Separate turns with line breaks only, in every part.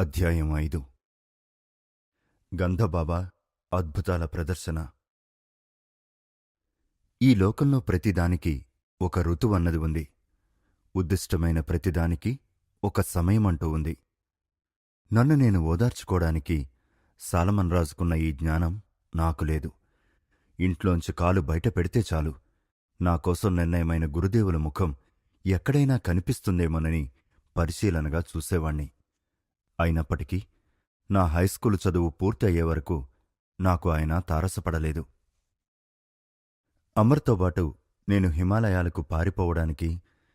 అధ్యాయం ఐదు. గంధబాబా అద్భుతాల ప్రదర్శన. ఈ లోకంలో ప్రతిదానికి ఒక ఋతువన్నది ఉంది. ఉద్దిష్టమైన ప్రతిదానికి ఒక సమయమంటూ ఉంది. నన్ను నేను ఓదార్చుకోవడానికి సాలమన్ రాజుకున్న ఈ జ్ఞానం నాకు లేదు. ఇంట్లోంచి కాలు బయట పెడితే చాలు. నాకోసం నిర్ణయమైన గురుదేవుల ముఖం ఎక్కడైనా కనిపిస్తుందేమోనని పరిశీలనగా చూసేవాణ్ణి. అయినప్పటికీ నా హైస్కూలు చదువు పూర్తయ్యే వరకు నాకు ఆయన తారసపడలేదు. అమర్తో పాటు నేను హిమాలయాలకు పారిపోవడానికి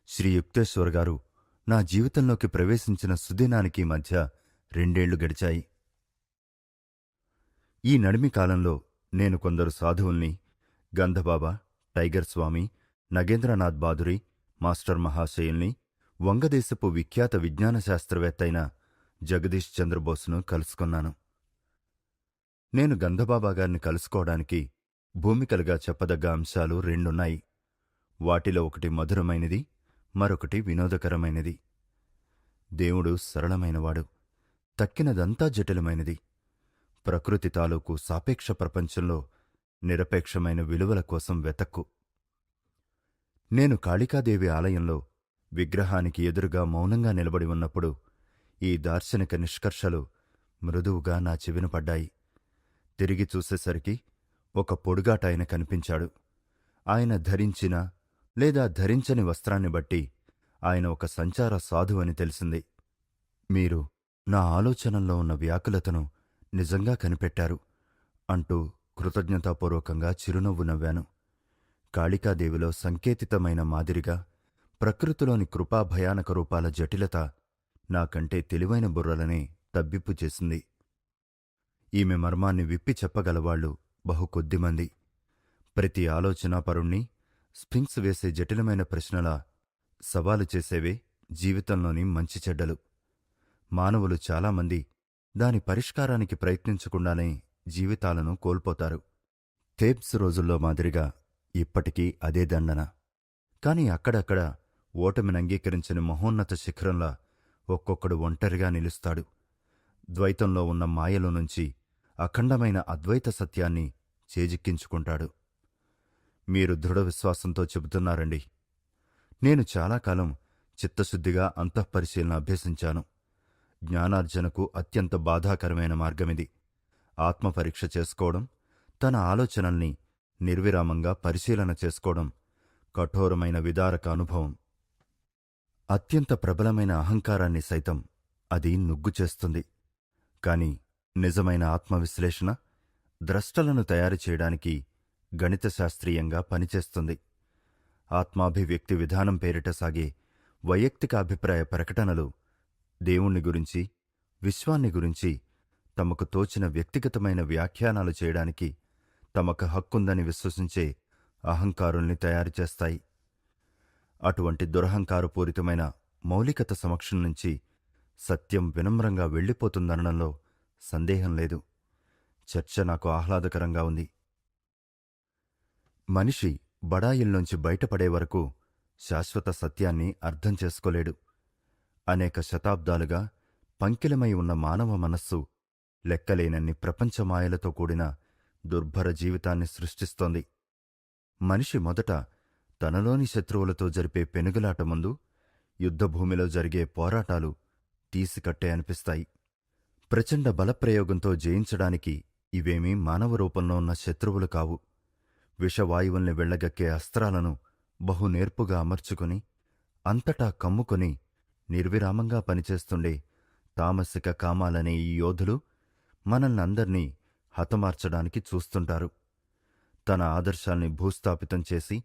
శ్రీ యుక్తేశ్వర్ గారు నా జీవితంలోకి ప్రవేశించిన సుదినానికి మధ్య రెండేళ్ళు గడిచాయి. ఈ నడిమి కాలంలో నేను కొందరు సాధువుల్ని గంధబాబా టైగర్ స్వామి నగేంద్రనాథ్ బాదురి మాస్టర్ మహాశయుల్ని వంగదేశపు విఖ్యాత విజ్ఞాన శాస్త్రవేత్తైన జగదీష్ చంద్రబోస్ను కలుసుకున్నాను. నేను గంధబాబా గారిని కలుసుకోవడానికి భూమికలుగా చెప్పదగ్గ అంశాలు రెండున్నాయి. వాటిలో ఒకటి మధురమైనది మరొకటి వినోదకరమైనది. దేవుడు సరళమైనవాడు తక్కినదంతా జటిలమైనది. ప్రకృతి తాలూకు సాపేక్ష ప్రపంచంలో నిరపేక్షమైన విలువల కోసం వెతక్కు. నేను కాళికాదేవి ఆలయంలో విగ్రహానికి ఎదురుగా మౌనంగా నిలబడి ఉన్నప్పుడు ఈ దార్శనిక నిష్కర్షలు మృదువుగా నా చెవిన పడ్డాయి. తిరిగి చూసేసరికి ఒక పొడుగాటాయన కనిపించాడు. ఆయన ధరించిన లేదా ధరించని వస్త్రాన్ని బట్టి ఆయన ఒక సంచార సాధువు అని తెలిసింది. మీరు నా ఆలోచనల్లో ఉన్న వ్యాకులతను నిజంగా కనిపెట్టారు అంటూ కృతజ్ఞతాపూర్వకంగా చిరునవ్వు నవ్వాను. కాళికాదేవిలో సంకేతితమైన మాదిరిగా ప్రకృతిలోని కృపా భయానక రూపాల జటిలత నాకంటే తెలివైన బుర్రలనే తబ్బిప్పు చేసింది. ఈమె మర్మాన్ని విప్పి చెప్పగలవాళ్ళు బహు కొద్దిమంది ప్రతి ఆలోచనాపరుణ్ణి స్ఫింక్స్ వేసే జటిలమైన ప్రశ్నల సవాలు చేసేవే జీవితంలోని మంచి చెడ్డలు. మానవులు చాలామంది దాని పరిష్కారానికి ప్రయత్నించకుండానే జీవితాలను కోల్పోతారు. థేబ్స్ రోజుల్లో మాదిరిగా ఇప్పటికీ అదే దండన. కాని అక్కడక్కడ ఓటమిని మహోన్నత శిఖరంలా ఒక్కొక్కడు ఒంటరిగా నిలుస్తాడు. ద్వైతంలో ఉన్న మాయలో నుంచి అఖండమైన అద్వైత సత్యాన్ని చేజిక్కించుకుంటాడు. మీరు దృఢ విశ్వాసంతో చెబుతున్నారండి. నేను చాలా కాలం చిత్తశుద్ధిగా అంతఃపరిశీలన అభ్యసించాను. జ్ఞానార్జనకు అత్యంత బాధాకరమైన మార్గమిది. ఆత్మపరీక్ష చేసుకోవడం తన ఆలోచనల్ని నిర్విరామంగా పరిశీలన చేసుకోవడం కఠోరమైన విదారక అనుభవం. అత్యంత ప్రబలమైన అహంకారాన్ని సైతం అది నుగ్గు చేస్తుంది. కాని నిజమైన ఆత్మవిశ్లేషణ ద్రష్టలను తయారు చేయడానికి గణితశాస్త్రీయంగా పనిచేస్తుంది. ఆత్మాభివ్యక్తి విధానం పేరిట సాగే వైయక్తిక అభిప్రాయ ప్రకటనలు దేవుణ్ణి గురించి విశ్వాన్ని గురించి తమకు తోచిన వ్యక్తిగతమైన వ్యాఖ్యానాలు చేయడానికి తమకు హక్కుందని విశ్వసించే అహంకారుల్ని తయారుచేస్తాయి అటువంటి దురహంకారపూరితమైన మౌలికత సమక్షం నుంచి సత్యం వినమ్రంగా వెళ్ళిపోతుందనడంలో సందేహం లేదు. చర్చ నాకు ఆహ్లాదకరంగా ఉంది. మనిషి బడాయిల్లోంచి బయటపడే వరకు శాశ్వత సత్యాన్ని అర్థం చేసుకోలేడు. అనేక శతాబ్దాలుగా పంకిలమై ఉన్న మానవ మనస్సు లెక్కలేనన్ని ప్రపంచమాయలతో కూడిన దుర్భర జీవితాన్ని సృష్టిస్తోంది. మనిషి మొదట తనలోని శత్రువులతో జరిపే పెనుగులాట ముందు యుద్ధభూమిలో జరిగే పోరాటాలు తీసికట్టే అనిపిస్తాయి. ప్రచండ బలప్రయోగంతో జయించడానికి ఇవేమీ మానవ రూపంలో ఉన్న శత్రువులు కావు. విషవాయువుల్ని వెళ్ళగక్కే అస్త్రాలను బహునేర్పుగా అమర్చుకుని అంతటా కమ్ముకొని నిర్విరామంగా పనిచేస్తుండే తామసిక కామాలనే ఈ యోధులు మనల్నందర్నీ హతమార్చడానికి చూస్తుంటారు. తన ఆదర్శాల్ని భూస్థాపితం చేసి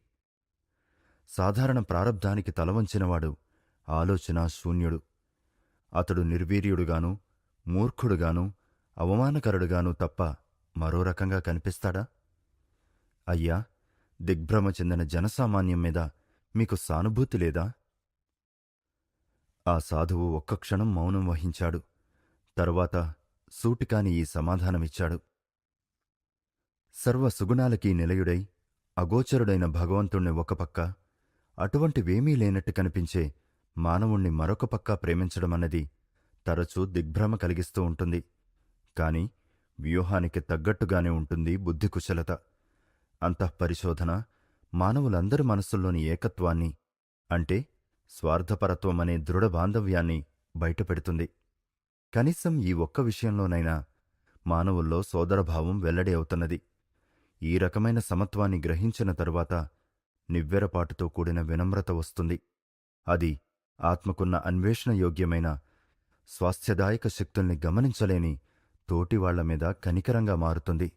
సాధారణ ప్రారబ్ధానికి తలవంచినవాడు ఆలోచన శూన్యుడు. అతడు నిర్వీర్యుడుగాను మూర్ఖుడుగాను అవమానకరుడుగాను తప్ప మరో రకంగా కనిపిస్తాడా? అయ్యా దిగ్భ్రమ చెందిన జనసామాన్యం మీద మీకు సానుభూతి లేదా? ఆ సాధువు ఒక్క క్షణం మౌనం వహించాడు. తరువాత సూటికాని ఈ సమాధానమిచ్చాడు. సర్వ సుగుణాలకీ నిలయుడై అగోచరుడైన భగవంతుణ్ణి ఒకపక్క అటువంటివేమీ లేనట్టు కనిపించే మానవుణ్ణి మరొక పక్క ప్రేమించడమన్నది తరచూ దిగ్భ్రమ కలిగిస్తూ ఉంటుంది. కాని వ్యూహానికి తగ్గట్టుగానే ఉంటుంది బుద్ధి కుశలత. అంతఃపరిశోధన మానవులందరి మనస్సుల్లోని ఏకత్వాన్ని అంటే స్వార్థపరత్వమనే దృఢ బాంధవ్యాన్ని బయటపెడుతుంది. కనీసం ఈ ఒక్క విషయంలోనైనా మానవుల్లో సోదరభావం వెల్లడి అవుతున్నది. ఈ రకమైన సమత్వాన్ని గ్రహించిన తరువాత నివ్వెరపాటుతో కూడిన వినమ్రత వస్తుంది. అది ఆత్మకున్న అన్వేషణ యోగ్యమైన స్వాస్థ్యదాయక శక్తుల్ని గమనించలేని తోటివాళ్ళ మీద కనికరంగా మారుతుంది.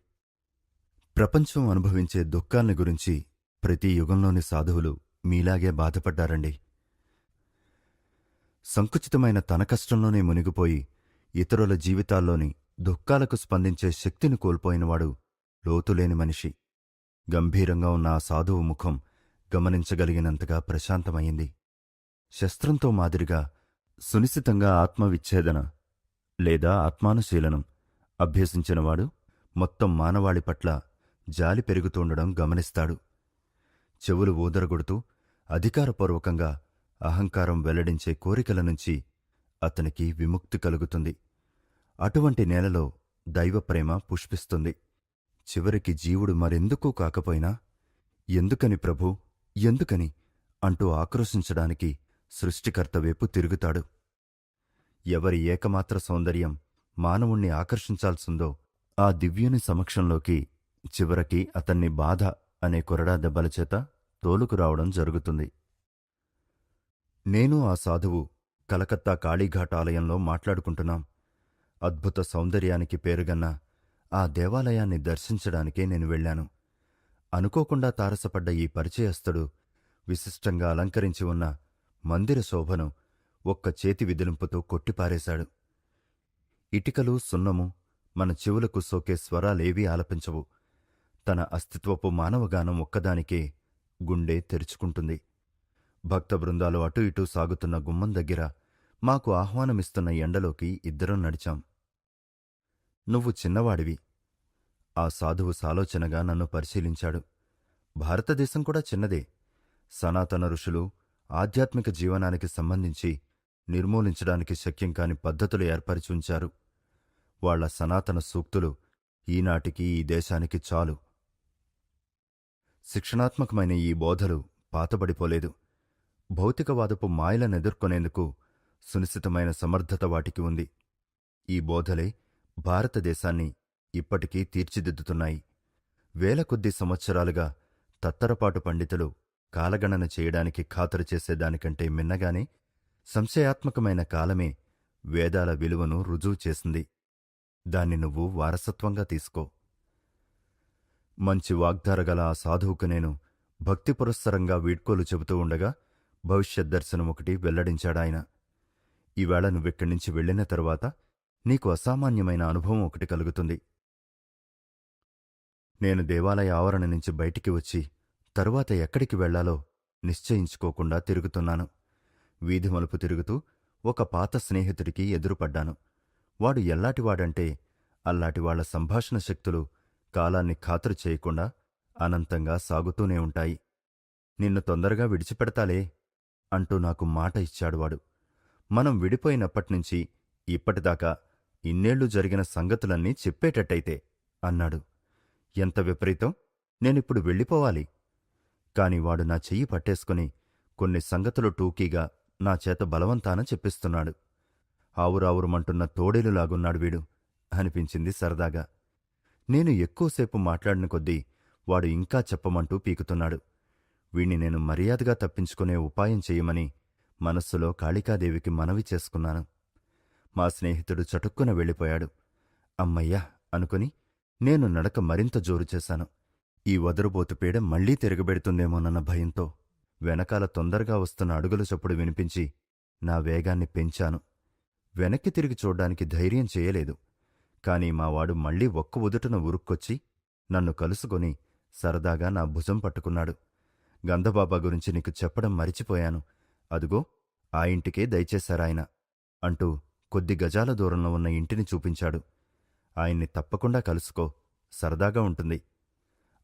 ప్రపంచం అనుభవించే దుఃఖాల్ని గురించి ప్రతి యుగంలోని సాధువులు మీలాగే బాధపడ్డారండి. సంకుచితమైన తన కష్టంలోనే మునిగిపోయి ఇతరుల జీవితాల్లోని దుఃఖాలకు స్పందించే శక్తిని కోల్పోయినవాడు లోతులేని మనిషి. గంభీరంగా ఉన్న ఆ సాధువు ముఖం గమనించగలిగినంతగా ప్రశాంతమైంది శస్త్రంతో మాదిరిగా సునిశితంగా ఆత్మవిచ్ఛేదన లేదా ఆత్మానుశీలనం అభ్యసించినవాడు మొత్తం మానవాళి పట్ల జాలి పెరుగుతుండడం గమనిస్తాడు. చెవులు ఊదరగొడుతూ అధికారపూర్వకంగా అహంకారం వెల్లడించే కోరికల నుంచి అతనికి విముక్తి కలుగుతుంది. అటువంటి నేలలో దైవప్రేమ పుష్పిస్తుంది. చివరికి జీవుడు మరెందుకూ కాకపోయినా ఎందుకని ప్రభూ ఎందుకని? అంటూ ఆక్రోశించడానికి సృష్టికర్త వైపు తిరుగుతాడు. ఎవరి ఏకమాత్ర సౌందర్యం మానవుణ్ణి ఆకర్షించాల్సిందో ఆ దివ్యుని సమక్షంలోకి చివరికి అతన్ని బాధ అనే కొరడా దెబ్బల చేత తోలుకురావడం జరుగుతుంది. నేను ఆ సాధువు కలకత్తా కాళీఘాట్ ఆలయంలో మాట్లాడుకుంటున్నాం. అద్భుత సౌందర్యానికి పేరుగన్న ఆ దేవాలయాన్ని దర్శించడానికే నేను వెళ్ళాను. అనుకోకుండా తారసపడ్డ ఈ పరిచయస్థుడు విశిష్టంగా అలంకరించి ఉన్న మందిర శోభను ఒక్క చేతి విదిలింపుతో కొట్టిపారేశాడు. ఇటికలు సున్నము మన చెవులకు సోకే స్వరాలేవీ ఆలపించవు. తన అస్తిత్వపు మానవగానం ఒక్కదానికే గుండె తెరుచుకుంటుంది. భక్త బృందాలు అటూ ఇటూ సాగుతున్న గుమ్మం దగ్గర మాకు ఆహ్వానమిస్తున్న ఎండలోకి ఇద్దరం నడిచాం. నువ్వు చిన్నవాడివి. ఆ సాధువు సాలోచనగా నన్ను పరిశీలించాడు. భారతదేశం కూడా చిన్నదే. సనాతన ఋషులు ఆధ్యాత్మిక జీవనానికి సంబంధించి నిర్మూలించడానికి శక్యం కాని పద్ధతులు ఏర్పరిచి ఉంచారు. వాళ్ళ సనాతన సూక్తులు ఈనాటికి ఈ దేశానికి చాలు. శిక్షణాత్మకమైన ఈ బోధలు పాతబడిపోలేదు. భౌతికవాదపు మాయలనెదుర్కొనేందుకు సునిశ్చితమైన సమర్థత వాటికి ఉంది. ఈ బోధలే భారతదేశాన్ని ఇప్పటికీ తీర్చిదిద్దుతున్నాయి. వేల కొద్ది సంవత్సరాలుగా తత్తరపాటు పండితులు కాలగణన చేయడానికి ఖాతరు చేసేదానికంటే మిన్నగానే సంశయాత్మకమైన కాలమే వేదాల విలువను రుజువు చేసింది. దాన్ని నువ్వు వారసత్వంగా తీసుకో. మంచి వాగ్దారగల ఆ సాధువుకు నేను భక్తి పురస్సరంగా వీడ్కోలు చెబుతూ ఉండగా భవిష్యత్ దర్శనం ఒకటి వెల్లడించాడాయన. ఈవేళ నువ్విక్కడి నుంచి వెళ్ళిన తరువాత నీకు అసామాన్యమైన అనుభవం ఒకటి కలుగుతుంది. నేను దేవాలయ ఆవరణ నుంచి బయటికి వచ్చి తరువాత ఎక్కడికి వెళ్ళాలో నిశ్చయించుకోకుండా తిరుగుతున్నాను. వీధి మలుపు తిరుగుతూ ఒక పాత స్నేహితుడికి ఎదురుపడ్డాను. వాడు ఎల్లాటివాడంటే అల్లాటివాళ్ళ సంభాషణ శక్తులు కాలాన్ని ఖాతరు చేయకుండా అనంతంగా సాగుతూనే ఉంటాయి. నిన్ను తొందరగా విడిచిపెడతాలే అంటూ నాకు మాట ఇచ్చాడు వాడు. మనం విడిపోయినప్పట్నుంచి ఇప్పటిదాకా ఇన్నేళ్ళు జరిగిన సంగతులన్నీ చెప్పేటట్టయితే అన్నాడు. ఎంత విపరీతం? నేనిప్పుడు వెళ్ళిపోవాలి. కాని వాడు నా చెయ్యి పట్టేసుకుని కొన్ని సంగతులు టూకీగా నా చేత బలవంతాన చెప్పిస్తున్నాడు. ఆవురావురుమంటున్న తోడేలులాగున్నాడు వీడు. అనిపించింది సరదాగా. నేను ఎక్కువసేపు మాట్లాడిన కొద్దీ వాడు ఇంకా చెప్పమంటూ పీకుతున్నాడు. వీణ్ణి నేను మర్యాదగా తప్పించుకునే ఉపాయం చెయ్యమని మనస్సులో కాళికాదేవికి మనవి చేసుకున్నాను. మా స్నేహితుడు చటుక్కున వెళ్ళిపోయాడు. అమ్మయ్యా అనుకుని నేను నడక మరింత జోరు చేశాను. ఈ వదరుబోతు పీడ మళ్ళీ తిరగబెడుతుందేమోనన్న భయంతో వెనకాల తొందరగా వస్తున్న అడుగుల చప్పుడు వినిపించి నా వేగాన్ని పెంచాను. వెనక్కి తిరిగి చూడ్డానికి ధైర్యం చేయలేదు. కాని మావాడు మళ్ళీ ఒక్క ఉదుటన ఉరుక్కొచ్చి నన్ను కలుసుకొని సరదాగా నా భుజం పట్టుకున్నాడు. గంధబాబా గురించి నీకు చెప్పడం మరిచిపోయాను. అదుగో ఆ ఇంటికే దయచేశారాయన అంటూ కొద్ది గజాల దూరంలో ఉన్న ఇంటిని చూపించాడు. ఆయన్ని తప్పకుండా కలుసుకో. సరదాగా ఉంటుంది.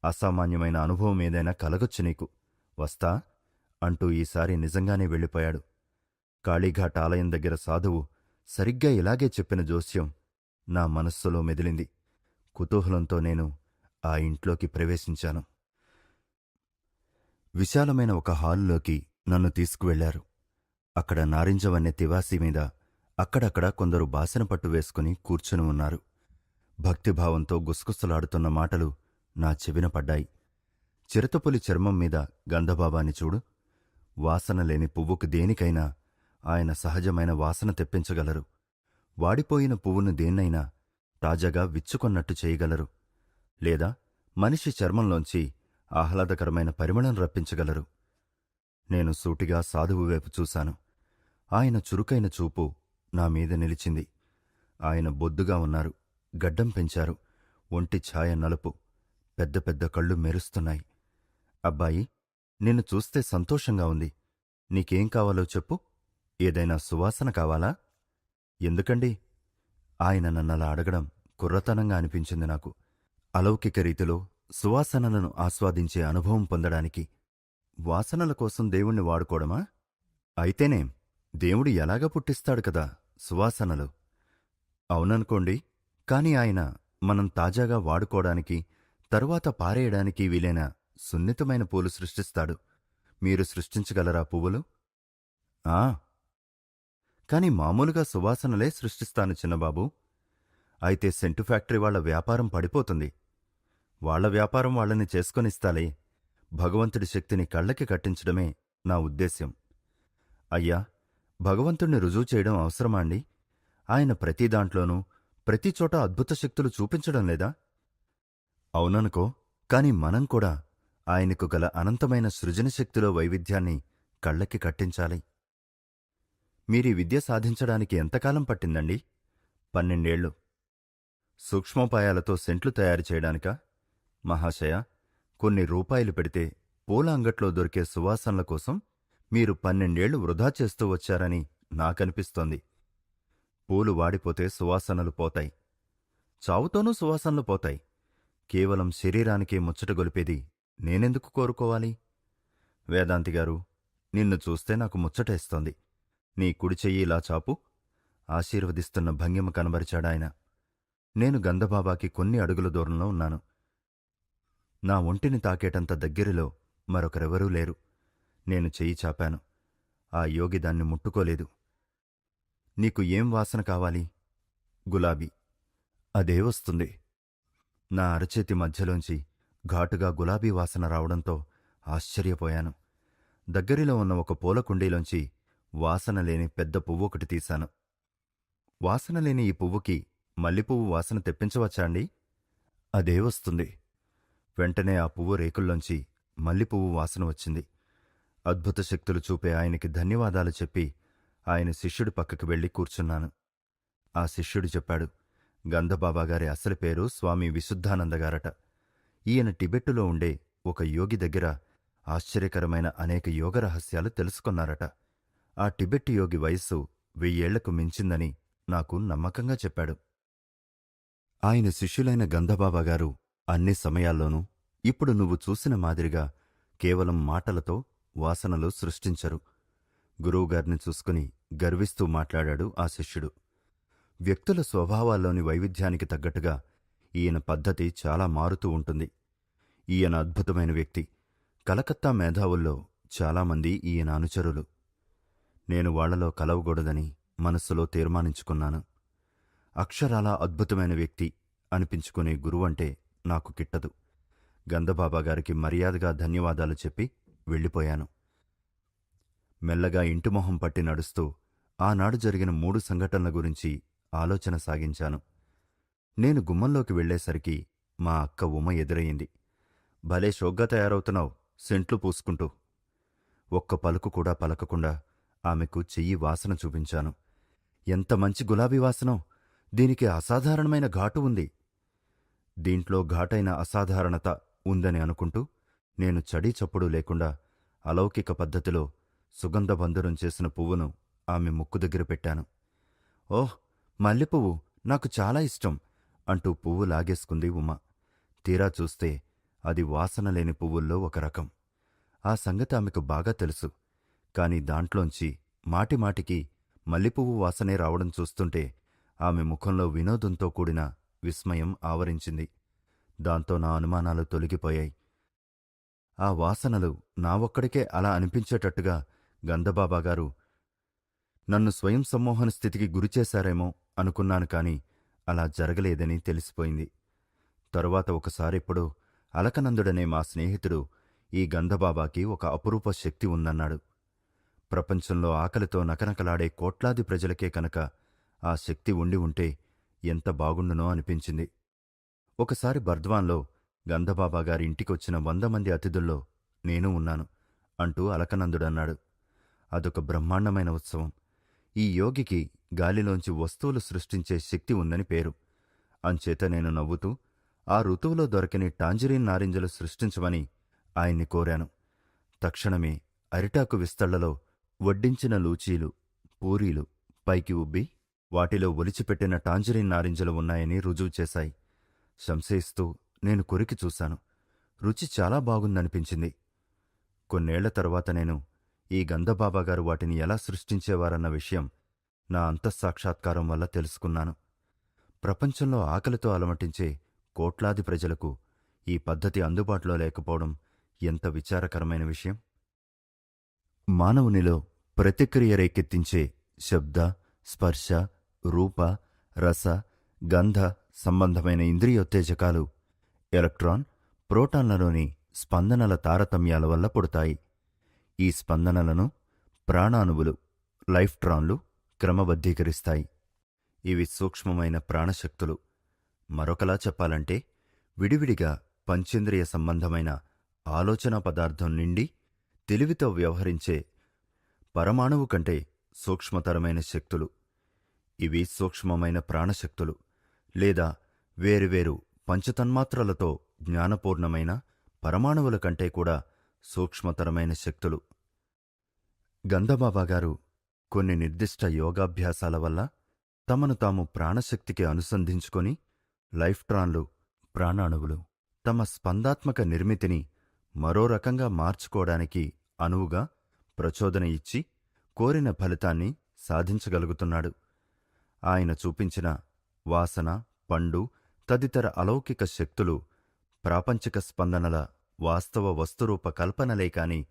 అసామాన్యమైన అనుభవం ఏదైనా కలగొచ్చు నీకు. వస్తా? అంటూ ఈసారి నిజంగానే వెళ్ళిపోయాడు. కాళీఘాట్ ఆలయం దగ్గర సాధువు సరిగ్గా ఇలాగే చెప్పిన జోస్యం నా మనస్సులో మెదిలింది. కుతూహలంతో నేను ఆ ఇంట్లోకి ప్రవేశించాను. విశాలమైన ఒక హాలులోకి నన్ను తీసుకువెళ్ళారు. అక్కడ నారింజవన్నె తివాసీ మీద అక్కడక్కడ కొందరు బాసన పట్టు వేసుకుని కూర్చుని ఉన్నారు. భక్తిభావంతో గుసగుసలాడుతున్న మాటలు నా చెవిన పడ్డాయి. చిరతపులి చర్మం మీద గంధబాబాని చూడు. వాసన లేని పువ్వుకు దేనికైనా ఆయన సహజమైన వాసన తెప్పించగలరు. వాడిపోయిన పువ్వును దేన్నైనా తాజాగా విచ్చుకొన్నట్టు చేయగలరు. లేదా మనిషి చర్మంలోంచి ఆహ్లాదకరమైన పరిమళం రప్పించగలరు. నేను సూటిగా సాధువు వైపు చూశాను. ఆయన చురుకైన చూపు నా మీద నిలిచింది. ఆయన బొద్దుగా ఉన్నారు. గడ్డం పెంచారు. ఒంటి ఛాయ నలుపు పెద్ద పెద్ద కళ్ళు మెరుస్తున్నాయి. అబ్బాయి నిన్ను చూస్తే సంతోషంగా ఉంది. నీకేం కావాలో చెప్పు. ఏదైనా సువాసన కావాలా? ఎందుకండి? ఆయన నన్నలా అడగడం కుర్రతనంగా అనిపించింది నాకు. అలౌకిక రీతిలో సువాసనలను ఆస్వాదించే అనుభవం పొందడానికి వాసనల కోసం దేవుణ్ణి వాడుకోవడమా? అయితేనేం దేవుడు ఎలాగ పుట్టిస్తాడు కదా సువాసనలు. అవుననుకోండి కాని ఆయన మనం తాజాగా వాడుకోవడానికి తరువాత పారేయడానికి వీలైన సున్నితమైన పూలు సృష్టిస్తాడు. మీరు సృష్టించగలరా పువ్వులు? ఆ! కాని మామూలుగా సువాసనలే సృష్టిస్తాను చిన్నబాబు. అయితే సెంటు ఫ్యాక్టరీ వాళ్ళ వ్యాపారం పడిపోతుంది. వాళ్ళ వ్యాపారం వాళ్ళని చేసుకొనిస్తాలే. భగవంతుడి శక్తిని కళ్ళకి కట్టించడమే నా ఉద్దేశ్యం. అయ్యా భగవంతుణ్ణి రుజువు చేయడం అవసరమా అండి? ఆయన ప్రతి దాంట్లోనూ ప్రతిచోట అద్భుత శక్తులు చూపించడం లేదా? అవుననుకో కాని మనం కూడా ఆయనకు గల అనంతమైన సృజనశక్తిలో వైవిధ్యాన్ని కళ్ళకి కట్టించాలి. మీరీ విద్య సాధించడానికి ఎంతకాలం పట్టిందండి? పన్నెండేళ్ళు సూక్ష్మోపాయాలతో సెంట్లు తయారు చేయడానికా? మహాశయ కొన్ని రూపాయలు పెడితే పూల అంగట్లో దొరికే సువాసనల కోసం మీరు పన్నెండేళ్ళు వృధా చేస్తూ వచ్చారని నాకనిపిస్తోంది. పూలు వాడిపోతే సువాసనలు పోతాయి. చావుతోనూ సువాసనలు పోతాయి. కేవలం శరీరానికే ముచ్చట గొలిపేది నేనెందుకు కోరుకోవాలి? వేదాంతి గారు నిన్ను చూస్తే నాకు ముచ్చటేస్తోంది నీ కుడి చెయ్యి ఇలా చాపు. ఆశీర్వదిస్తున్న భంగిమ కనబరిచాడాయన నేను గంధబాబాకి కొన్ని అడుగుల దూరంలో ఉన్నాను. నా ఒంటిని తాకేటంత దగ్గరలో మరొకరెవరూ లేరు. నేను చెయ్యి చాపాను. ఆ యోగి దాన్ని ముట్టుకోలేదు. నీకు ఏం వాసన కావాలి? గులాబీ. అదే వస్తుంది. నా అరచేతి మధ్యలోంచి ఘాటుగా గులాబీ వాసన రావడంతో ఆశ్చర్యపోయాను. దగ్గరిలో ఉన్న ఒక పూల కుండీలోంచి వాసన లేని పెద్ద పువ్వు ఒకటి తీశాను. వాసన లేని ఈ పువ్వుకి మల్లెపువ్వు వాసన తెప్పించవచ్చా అండి? అదే వస్తుంది. వెంటనే ఆ పువ్వు రేకుల్లోంచి మల్లెపువ్వు వాసన వచ్చింది. అద్భుత శక్తులు చూపే ఆయనకి ధన్యవాదాలు చెప్పి ఆయన శిష్యుడి పక్కకి వెళ్ళి కూర్చున్నాను. ఆ శిష్యుడు చెప్పాడు గంధబాబాగారి అసలు పేరు స్వామి విశుద్ధానందగారట ఈయన టిబెట్టులో ఉండే ఒక యోగి దగ్గర ఆశ్చర్యకరమైన అనేక యోగ రహస్యాలు తెలుసుకున్నారట. ఆ టిబెట్టు యోగి వయస్సు వెయ్యేళ్ళకు మించిందని నాకు నమ్మకంగా చెప్పాడు. ఆయన శిష్యులైన గంధబాబాగారు అన్ని సమయాల్లోనూ ఇప్పుడు నువ్వు చూసిన మాదిరిగా కేవలం మాటలతో వాసనలు సృష్టించరు. గురువుగారిని చూసుకుని గర్విస్తూ మాట్లాడాడు ఆ శిష్యుడు. వ్యక్తుల స్వభావాల్లోని వైవిధ్యానికి తగ్గట్టుగా ఈయన పద్ధతి చాలా మారుతూ ఉంటుంది. ఈయన అద్భుతమైన వ్యక్తి. కలకత్తా మేధావుల్లో చాలామంది ఈయన అనుచరులు. నేను వాళ్ళలో కలవకూడదని మనస్సులో తీర్మానించుకున్నాను. అక్షరాలా అద్భుతమైన వ్యక్తి అనిపించుకునే గురువంటే నాకు కిట్టదు. గంధబాబాగారికి మర్యాదగా ధన్యవాదాలు చెప్పి వెళ్ళిపోయాను. మెల్లగా ఇంటిమొహం పట్టి నడుస్తూ ఆనాడు జరిగిన మూడు సంఘటనల గురించి ఆలోచన సాగించాను. నేను గుమ్మంలోకి వెళ్ళేసరికి మా అక్క ఉమ ఎదురయ్యింది భలే షోగ్గా తయారవుతున్నావు సెంట్లు పూసుకుంటూ. ఒక్క పలుకు కూడా పలకకుండా ఆమెకు చెయ్యి వాసన చూపించాను. ఎంత మంచి గులాబీ వాసనో! దీనికి అసాధారణమైన ఘాటు ఉంది. దీంట్లో ఘాటైన అసాధారణత ఉందని అనుకుంటూ నేను చడీ చప్పుడు లేకుండా అలౌకిక పద్ధతిలో సుగంధబంధరం చేసిన పువ్వును ఆమె ముక్కు దగ్గర పెట్టాను. ఓహ్ మల్లెపువ్వు నాకు చాలా ఇష్టం అంటూ పువ్వు లాగేసుకుంది ఉమ. తీరా చూస్తే అది వాసన లేని పువ్వుల్లో ఒక రకం. ఆ సంగతి ఆమెకు బాగా తెలుసు. కాని దాంట్లోంచి మాటిమాటికి మల్లెపువ్వు వాసనే రావడం చూస్తుంటే ఆమె ముఖంలో వినోదంతో కూడిన విస్మయం ఆవరించింది. దాంతో నా అనుమానాలు తొలగిపోయాయి. ఆ వాసనలు నా ఒక్కడికే అలా అనిపించేటట్టుగా గంధబాబాగారు నన్ను స్వయం సమ్మోహన స్థితికి గురిచేశారేమో అనుకున్నాను కాని అలా జరగలేదని తెలిసిపోయింది. తరువాత ఒకసారెప్పుడో అలకనందుడనే మా స్నేహితుడు ఈ గంధబాబాకి ఒక అపురూప శక్తి ఉందన్నాడు. ప్రపంచంలో ఆకలితో నకనకలాడే కోట్లాది ప్రజలకే కనుక ఆ శక్తి ఉండి ఉంటే ఎంత బాగుండునో అనిపించింది. ఒకసారి బర్ద్వాన్లో గంధబాబా గారి ఇంటికొచ్చిన వంద మంది అతిథుల్లో నేను ఉన్నాను అంటూ అలకనందుడన్నాడు. అదొక బ్రహ్మాండమైన ఉత్సవం. ఈ యోగికి గాలిలోంచి వస్తువులు సృష్టించే శక్తి ఉందని పేరు. అంచేత నేను నవ్వుతూ ఆ ఋతువులో దొరకని టాంజరీన్ నారింజలు సృష్టించమని ఆయన్ని కోరాను. తక్షణమే అరిటాకు విస్తళ్ళలో వడ్డించిన లూచీలు పూరీలు పైకి ఉబ్బి వాటిలో ఒలిచిపెట్టిన టాంజరీన్ నారింజలు ఉన్నాయని రుజువు చేశాయి. సంశయిస్తూ నేను కొరికి చూశాను. రుచి చాలా బాగుందనిపించింది. కొన్నేళ్ళ తరువాత నేను ఈ గంధబాబాగారు వాటిని ఎలా సృష్టించేవారన్న విషయం నా అంతఃసాక్షాత్కారం వల్ల తెలుసుకున్నాను. ప్రపంచంలో ఆకలితో అలమటించే కోట్లాది ప్రజలకు ఈ పద్ధతి అందుబాటులో లేకపోవడం ఎంత విచారకరమైన విషయం? మానవునిలో ప్రతిక్రియ రేకెత్తించే శబ్ద స్పర్శ రూప రస గంధ సంబంధమైన ఇంద్రియోత్తేజకాలు ఎలక్ట్రాన్ ప్రోటాన్లలోని స్పందనల తారతమ్యాల వల్ల పుడతాయి. ఈ స్పందనలను ప్రాణాణువులు లైఫ్ట్రాన్లు క్రమబద్ధీకరిస్తాయి. ఇవి సూక్ష్మమైన ప్రాణశక్తులు. మరొకలా చెప్పాలంటే విడివిడిగా పంచేంద్రియ సంబంధమైన ఆలోచనా పదార్థం నిండి తెలివితో వ్యవహరించే పరమాణువు కంటే సూక్ష్మతరమైన శక్తులు. ఇవి సూక్ష్మమైన ప్రాణశక్తులు లేదా వేరువేరు పంచతన్మాత్రలతో జ్ఞానపూర్ణమైన పరమాణువుల కంటే కూడా సూక్ష్మతరమైన శక్తులు. గంధబాబాగారు కొన్ని నిర్దిష్ట యోగాభ్యాసాల వల్ల తమను తాము ప్రాణశక్తికి అనుసంధించుకొని లైఫ్ట్రాన్లు ప్రాణాణువులు తమ స్పందాత్మక నిర్మితిని మరో రకంగా మార్చుకోవడానికి అనువుగా ప్రచోదన ఇచ్చి కోరిన ఫలితాన్ని సాధించగలుగుతున్నాడు. ఆయన చూపించిన వాసన పండు తదితర అలౌకిక శక్తులు ప్రాపంచిక స్పందనల వాస్తవ వస్తురూప కల్పనలే కాని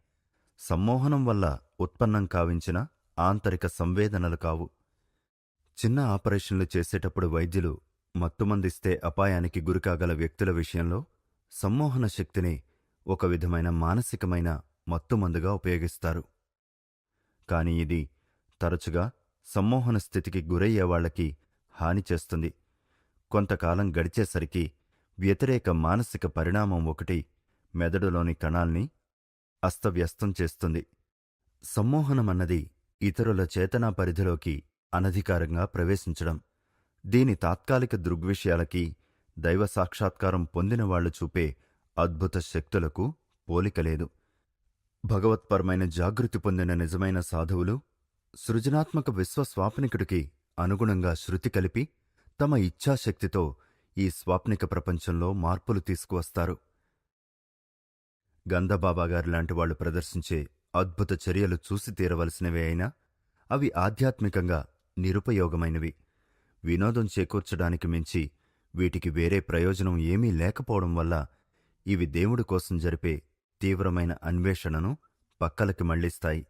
సమ్మోహనం వల్ల ఉత్పన్నం కావించిన ఆంతరిక సంవేదనలు కావు. చిన్న ఆపరేషన్లు చేసేటప్పుడు వైద్యులు మత్తుమందిస్తే అపాయానికి గురికాగల వ్యక్తుల విషయంలో సమ్మోహన శక్తిని ఒక విధమైన మానసికమైన మత్తుమందుగా ఉపయోగిస్తారు. కాని ఇది తరచుగా సమ్మోహన స్థితికి గురయ్యేవాళ్ళకి హాని చేస్తుంది. కొంతకాలం గడిచేసరికి వ్యతిరేక మానసిక పరిణామం ఒకటి మెదడులోని కణాల్ని అస్తవ్యస్తం చేస్తుంది. సమ్మోహనమన్నది ఇతరుల చేతనా పరిధిలోకి అనధికారంగా ప్రవేశించడం. దీని తాత్కాలిక దృగ్విషయాలకి దైవ సాక్షాత్కారం పొందినవాళ్ళు చూపే అద్భుత శక్తులకు పోలికలేదు భగవత్పరమైన జాగృతి పొందిన నిజమైన సాధువులు సృజనాత్మక విశ్వస్వాప్నికుడికి అనుగుణంగా శృతి కలిపి తమ ఇచ్ఛాశక్తితో ఈ స్వాప్నిక ప్రపంచంలో మార్పులు తీసుకువస్తారు. గంధబాబాగారు లాంటి వాళ్ళు ప్రదర్శించే అద్భుత చర్యలు చూసి తీరవలసినవే అయినా అవి ఆధ్యాత్మికంగా నిరుపయోగమైనవి. వినోదం చేకూర్చడానికి మించి వీటికి వేరే ప్రయోజనం ఏమీ లేకపోవడం వల్ల ఇవి దేవుడి కోసం జరిపే తీవ్రమైన అన్వేషణను పక్కలకి మళ్ళిస్తాయి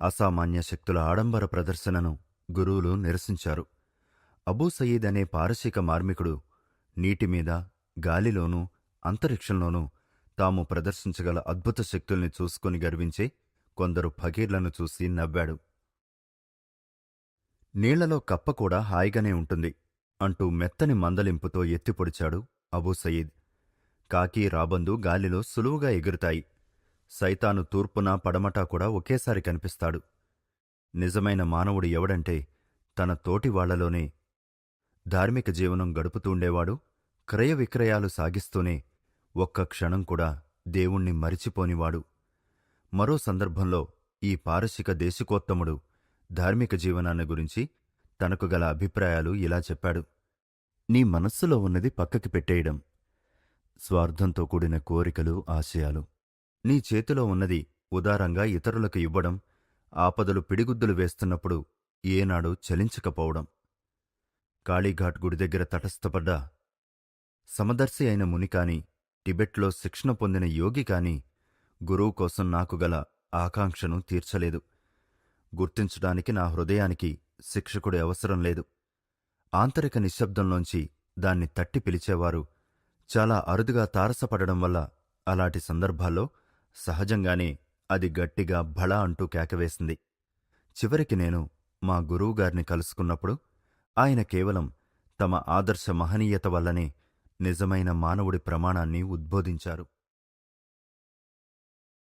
అసామాన్య శక్తుల ఆడంబర ప్రదర్శనను గురువులు నిరసించారు. అబూ సయీద్ అనే పారసీక మార్మికుడు నీటిమీద గాలిలోనూ అంతరిక్షంలోనూ తాము ప్రదర్శించగల అద్భుత శక్తుల్ని చూసుకుని గర్వించే కొందరు ఫకీర్లను చూసి నవ్వాడు. నీళ్ళలో కప్ప కూడా హాయిగానే ఉంటుంది అంటూ మెత్తని మందలింపుతో ఎత్తిపొడిచాడు అబూ సయీద్. కాకి రాబందు గాలిలో సులువుగా ఎగురుతాయి. సైతాను తూర్పున పడమటా కూడా ఒకేసారి కనిపిస్తాడు. నిజమైన మానవుడు ఎవడంటే తన తోటి వాళ్ళలోనే. ధార్మిక జీవనం గడుపుతూండేవాడు క్రయ విక్రయాలు సాగిస్తూనే ఒక్క క్షణం కూడా దేవుణ్ణి మరిచిపోనివాడు. మరో సందర్భంలో ఈ పారసిక దేశికోత్తముడు ధార్మిక జీవనాన్ని గురించి తనకు గల అభిప్రాయాలు ఇలా చెప్పాడు. నీ మనస్సులో ఉన్నది పక్కకి పెట్టేయడం. స్వార్థంతో కూడిన కోరికలు ఆశయాలు. నీ చేతిలో ఉన్నది ఉదారంగా ఇతరులకు ఇవ్వడం ఆపదలు పిడిగుద్దులు వేస్తున్నప్పుడు ఏనాడు చలించకపోవడం. కాళీఘాట్ గుడి దగ్గర తటస్థపడ్డ సమదర్శి అయిన ముని కాని టిబెట్లో శిక్షణ పొందిన యోగి కాని గురువు కోసం నాకు గల ఆకాంక్షను తీర్చలేదు. గుర్తించడానికి నా హృదయానికి శిక్షకుడి అవసరం లేదు. ఆంతరిక నిశ్శబ్దంలోంచి దాన్ని తట్టి పిలిచేవారు చాలా అరుదుగా తారసపడడం వల్ల అలాంటి సందర్భాల్లో సహజంగానే అది గట్టిగా భళ అంటూ కేకవేసింది. చివరికి నేను మా గురువుగారిని కలుసుకున్నప్పుడు ఆయన కేవలం తమ ఆదర్శ మహనీయత వల్లనే నిజమైన మానవుడి ప్రమాణాన్ని ఉద్బోధించారు.